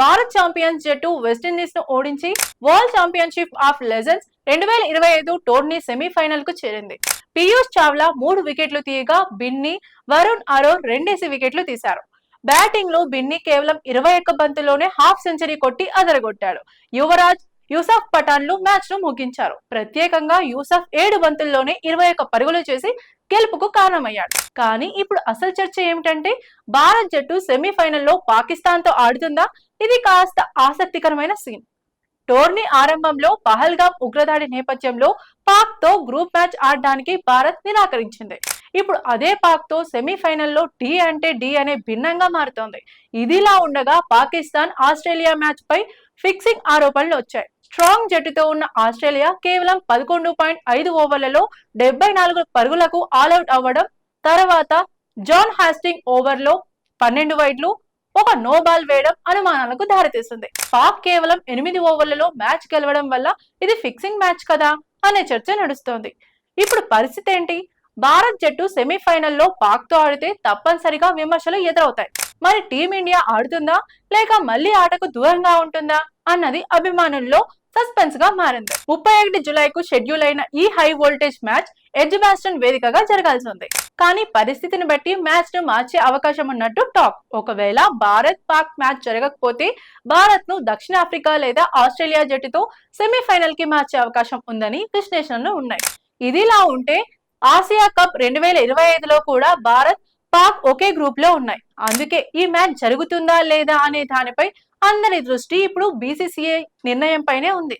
Bharat champions జట్టు వెస్టిండీస్ను ఓడించి world championship of legends రెండు వేల ఇరవై ఐదు టోర్నీ సెమీఫైనల్కు చేరింది. పీయూష్ చావ్లా మూడు వికెట్లు తీయగా బిన్ని వరుణ్ అరోర్ రెండేసి వికెట్లు తీశారు. బ్యాటింగ్లో బిన్ని కేవలం ఇరవై ఒక్క బంతుల్లోనే హాఫ్ సెంచరీ కొట్టి అదరగొట్టాడు. యువరాజ్ యూసఫ్ పఠాన్లు మ్యాచ్ను ముగించారు. ప్రత్యేకంగా యూసఫ్ ఏడు బంతుల్లోనే ఇరవై ఒక్క పరుగులు చేసి గెలుపుకు కారణమయ్యాడు. కానీ ఇప్పుడు అసలు చర్చ ఏమిటంటే భారత్ జట్టు సెమీఫైనల్లో పాకిస్తాన్తో ఆడుతుందా? ఇది కాస్త ఆసక్తికరమైన సీన్. టోర్నీ ఆరంభంలో పహల్గామ్ ఉగ్రదాడి నేపథ్యంలో పాక్తో గ్రూప్ మ్యాచ్ ఆడడానికి భారత్ నిరాకరించింది. ఇప్పుడు అదే పాక్తో సెమీఫైనల్లో డి అంటే డి అనే భిన్నంగా మారుతోంది. ఇదిలా ఉండగా పాకిస్తాన్ ఆస్ట్రేలియా మ్యాచ్ పై ఫిక్సింగ్ ఆరోపణలు వచ్చాయి. స్ట్రాంగ్ జట్టుతో ఉన్న ఆస్ట్రేలియా కేవలం పదకొండు పాయింట్ ఐదు ఓవర్లలో డెబ్బై నాలుగు పరుగులకు ఆల్అౌట్ అవ్వడం తర్వాత జాన్ హాస్టింగ్ ఓవర్లో పన్నెండు వైడ్లు ఒక నో బాల్ వేయడం అనుమానాలకు దారితీస్తుంది పాక్ కేవలం ఎనిమిది ఓవర్లలో మ్యాచ్ గెలవడం వల్ల ఇది ఫిక్సింగ్ మ్యాచ్ కదా అనే చర్చ నడుస్తోంది. ఇప్పుడు పరిస్థితి ఏంటి? భారత్ జట్టు సెమీఫైనల్లో పాక్తో ఆడితే తప్పనిసరిగా విమర్శలు ఎదురవుతాయి. మరి టీమిండియా ఆడుతుందా? లేక మళ్ళీ ఆటకు దూరంగా ఉంటుందా? అన్నది అభిమానుల్లో సస్పెన్స్గా మారింది. ముప్పై ఒకటి జులైకు షెడ్యూల్ అయిన ఈ high voltage match Edgbaston వేదికగా జరగాల్సి ఉంది. కానీ పరిస్థితిని బట్టి మ్యాచ్ను మార్చే అవకాశం ఉన్నట్టు టాక్. ఒకవేళ భారత్ పాక్ మ్యాచ్ జరగకపోతే భారత్ను దక్షిణాఫ్రికా లేదా ఆస్ట్రేలియా జట్టుతో సెమీఫైనల్కి మార్చే అవకాశం ఉందని విశ్లేషణలు ఉన్నాయి. ఇదిలా ఉంటే ఆసియా కప్ రెండు వేల ఇరవై ఐదులో కూడా భారత్ పాక్ ఒకే గ్రూప్లో ఉన్నాయి. అందుకే ఈ మ్యాచ్ జరుగుతుందా లేదా అనే దానిపై అందరి దృష్టి ఇప్పుడు బీసీసీఐ నిర్ణయం పైనే ఉంది.